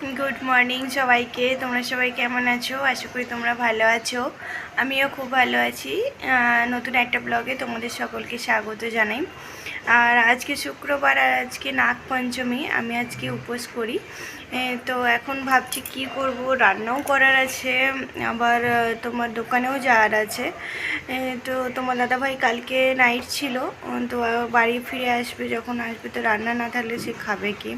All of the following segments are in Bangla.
গুড মর্নিং সবাইকে। তোমরা সবাই কেমন আছো? আশা করি তোমরা ভালো আছো। আমিও খুব ভালো আছি। নতুন একটা ব্লগে তোমাদের সকলকে স্বাগত জানাই। আর আজকে শুক্রবার আর আজকে নাগ পঞ্চমী, আমি আজকে উপোস করি। তো এখন ভাবছি কি করব? রান্নাও করার আছে, আবার তোমার দোকানেও যাওয়ার আছে। তো তোমার দাদাভাই কালকে নাইট ছিল, তো বাড়ি ফিরে আসবে, যখন আসবে, তো রান্না না থাকলে সে খাবে কি?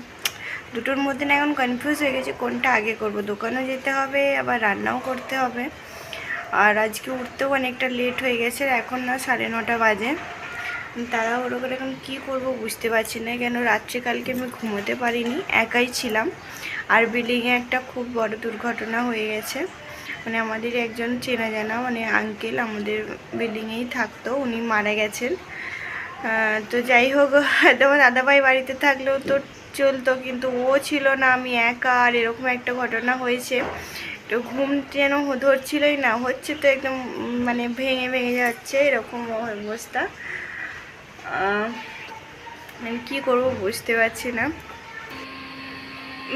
দুটোর মধ্যে না এখন কনফিউজ হয়ে গেছে, কোনটা আগে করব? দোকানেও যেতে হবে, আবার রান্নাও করতে হবে। আর আজকে উঠতেও অনেকটা লেট হয়ে গেছে এখন না সাড়ে নটা বাজে। তারা ওর করে এখন কী করব বুঝতে পারছি না, কেন রাত্রে কালকে আমি ঘুমোতে পারিনি, একাই ছিলাম। আর বিল্ডিংয়ে একটা খুব বড় দুর্ঘটনা হয়ে গেছে। মানে আমাদের একজন চেনা জানা মানে আঙ্কেল আমাদের বিল্ডিংয়েই থাকতো, উনি মারা গেছেন। তো যাই হোক, তোমার দাদাভাই বাড়িতে থাকলেও তো চলতো, কিন্তু ও ছিল না, আমি একা, আর এরকম একটা ঘটনা হয়েছে। তো ঘুম যেন ধরছিলই না, হচ্ছে তো একদম মানে ভেঙে ভেঙে যাচ্ছে এরকম অবস্থা। মানে কী করব বুঝতে পারছি না।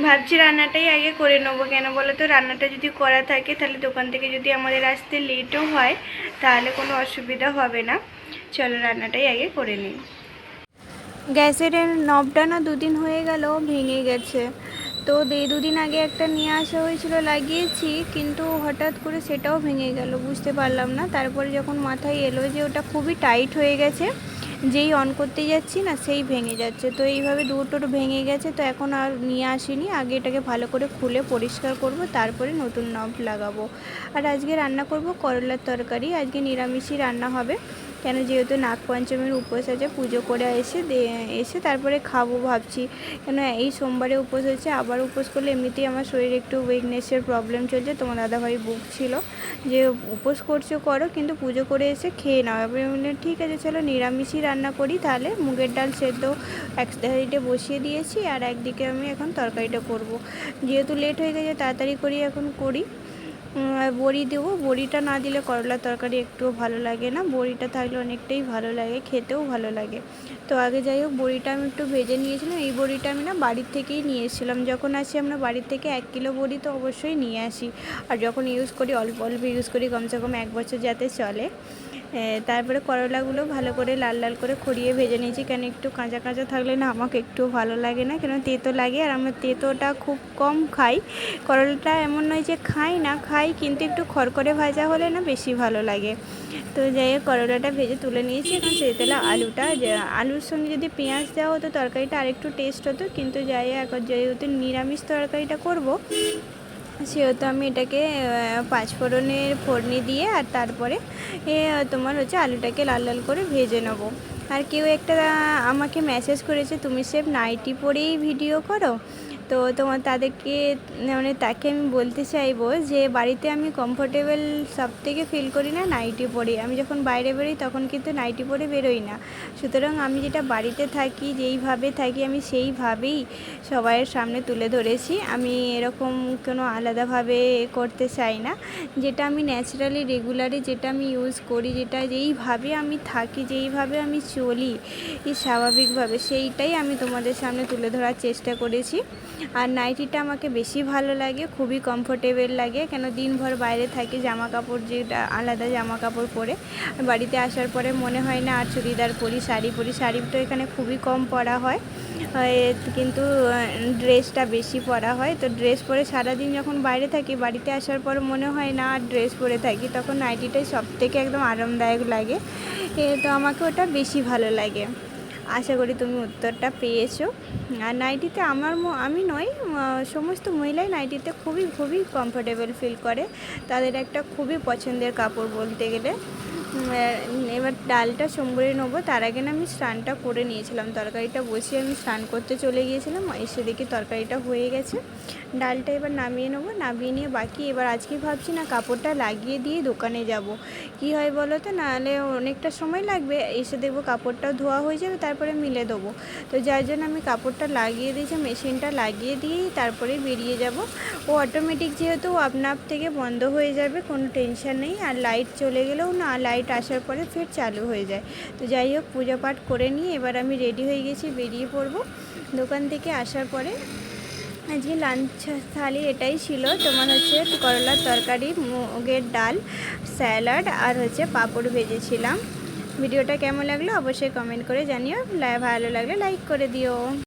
ভাবছি রান্নাটাই আগে করে নেব, কেন বলো তো? রান্নাটা যদি করা থাকে, তাহলে দোকান থেকে যদি আমাদের আসতে লেটও হয়, তাহলে কোনো অসুবিধা হবে না। চলো রান্নাটাই আগে করে নিই। গ্যাসের নবটা না দুদিন হয়ে গেল, ভেঙে গেছে। তো এই দুদিন আগে একটা নিয়ে আসা হয়েছিল, লাগিয়েছি, কিন্তু হঠাৎ করে সেটাও ভেঙে গেল, বুঝতে পারলাম না। তারপরে যখন মাথায় এলো যে ওটা খুবই টাইট হয়ে গেছে, যেই অন করতে যাচ্ছি না, সেই ভেঙে যাচ্ছে। তো এইভাবে দুটোর ভেঙে গেছে, তো এখন আর নিয়ে আসিনি। আগে এটাকে ভালো করে খুলে পরিষ্কার করব, তারপরে নতুন নব লাগাবো। আর আজকে রান্না করব করলার তরকারি, আজকে নিরামিষই রান্না হবে। কেন যেহেতু নাগ পঞ্চমীর উপোস আছে, পুজো করে এসে এসে তারপরে খাব ভাবছি। কেন এই সোমবারে উপোস হচ্ছে, আবার উপোস করলে এমনিতেই আমার শরীরে একটু উইকনেসের প্রবলেম চলছে, তোমার দাদাভাই বুক ছিল যে, উপোস করছ করো, কিন্তু পুজো করে এসে খেয়ে নাও। এবার ঠিক আছে, চলো নিরামিষই রান্না করি, তাহলে মুগের ডাল সেদ্ধ এক সাইডে বসিয়ে দিয়েছি, আর একদিকে আমি এখন তরকারিটা করব। যেহেতু লেট হয়ে গেছে, তাড়াতাড়ি করি এখন করি। বড়ি দেবো। বড়িটা না দিলে করলা তরকারি একটুও ভালো লাগে না। বড়িটা থাকলে অনেকটাই ভালো লাগে, খেতেও ভালো লাগে। তো আগে যাই হোক, বড়িটা আমি একটু ভেজে নিয়েছিলাম। এই বড়িটা আমি না বাড়ির থেকেই নিয়ে এসেছিলাম। যখন আসি আমরা বাড়ির থেকে এক কিলো বড়ি তো অবশ্যই নিয়ে আসি। আর যখন ইউজ করি, অল্প অল্প ইউজ করি, কমসে কম এক বছর যাতে চলে। তারপরে করলাগুলো ভালো করে লাল লাল করে খড়িয়ে ভেজে নিয়েছি। কেন একটু কাঁচা কাঁচা থাকলে না আমাকে একটু ভালো লাগে না, কেন তেতো লাগে। আর আমরা তেতোটা খুব কম খাই। করলাটা এমন নয় যে খাই না, খাই কিন্তু একটু খড়খড়ে ভাজা হলে না বেশি ভালো লাগে। তো যাই হোক, করলাটা ভেজে তুলে নিয়েছি। এখন সেই তেলে আলুটা আলুর সঙ্গে যদি পেঁয়াজ দেওয়া হতো তরকারিটা আরেকটু টেস্ট হতো। কিন্তু যাই হোক যেহেতু নিরামিষ তরকারিটা করব সেহেতু আমি এটাকে পাঁচ পাঁচফোড়নের ফোড়নি দিয়ে আর তারপরে তোমার হচ্ছে আলুটাকে লাল লাল করে ভেজে নেব। আর কেউ একটা আমাকে মেসেজ করেছে, তুমি সেফ নাইটি পরেই ভিডিও করো? তো তোমার তাদেরকে মানে তাকে আমি বলতে চাইব যে বাড়িতে আমি কমফোর্টেবল সব থেকে ফিল করি না নাইটি পরে আমি যখন বাইরে বেরোই তখন কিন্তু নাইটি পরে বেরোই না। সুতরাং আমি যেটা বাড়িতে থাকি, যেইভাবে থাকি আমি সেইভাবেই সবাইয়ের সামনে তুলে ধরেছি। আমি এরকম কোনো আলাদাভাবে করতে চাই না। যেটা আমি ন্যাচারালি রেগুলারি যেটা আমি ইউজ করি, যেটা যেইভাবে আমি থাকি, যেইভাবে আমি চলি, স্বাভাবিকভাবে সেইটাই আমি তোমাদের সামনে তুলে ধরার চেষ্টা করেছি। আর নাইটিটা আমাকে বেশি ভালো লাগে, খুবই কমফোর্টেবল লাগে, কেন দিনভর বাইরে থাকি জামা কাপড় যেটা আলাদা জামা কাপড় পরে। বাড়িতে আসার পরে মনে হয় না আর চুড়িদার পরি, শাড়ি পরি শাড়ি তো এখানে খুবই কম পরা হয়। কিন্তু ড্রেসটা বেশি পরা হয়। তো ড্রেস পরে সারাদিন যখন বাইরে থাকি, বাড়িতে আসার পর মনে হয় না আর ড্রেস পরে থাকি, তখন নাইটিটাই সব থেকে একদম আরামদায়ক লাগে। তো আমাকে ওটা বেশি ভালো লাগে। আশা করি তুমি উত্তরটা পেয়েছ। আর নাইটিতে আমার আমি নয় সমস্ত মহিলাই নাইটিতে খুবই খুবই কমফোর্টেবল ফিল করে। তাদের একটা খুবই পছন্দের কাপড় বলতে গেলে। এবার ডালটা সম্বরে নেব। তার আগে না আমি স্নানটা করে নিয়েছিলাম। তরকারিটা বসিয়ে আমি স্নান করতে চলে গিয়েছিলাম। এসে দেখি তরকারিটা হয়ে গেছে। ডালটা এবার নামিয়ে নেব। নামিয়ে নিয়ে বাকি এবার আজকে ভাবছি না কাপড়টা লাগিয়ে দিয়ে দোকানে যাব। কি হয় বলো তো? নাহলে অনেকটা সময় লাগবে। এসে দেখব কাপড়টা ধোয়া হয়ে যাবে, তারপরে মিলে দেবো। তো যার জন্য আমি কাপড়টা লাগিয়ে দিয়েছি মেশিনটা লাগিয়ে দিয়েই তারপরে বেরিয়ে যাব। ও অটোমেটিক যেহেতু আপনা আপ থেকে বন্ধ হয়ে যাবে, কোনো টেনশন নেই। আর লাইট চলে গেলেও না লাইট আসার পরে ফের চালু হয়ে যায়। তো যাই হোক, পূজা পাঠ করে নিয়ে এবার আমি রেডি হয়ে গেছি, বেরিয়ে পড়ব। দোকান থেকে আসার পরে আজকে লাঞ্চ থালি এটাই ছিল। তোমার হচ্ছে করলার তরকারি, মুগের ডাল, স্যালাড আর হচ্ছে পাঁপড় ভেজেছিলাম। ভিডিওটা কেমন লাগল অবশ্যই কমেন্ট করে জানিও। ভালো লাগলে লাইক করে দিও।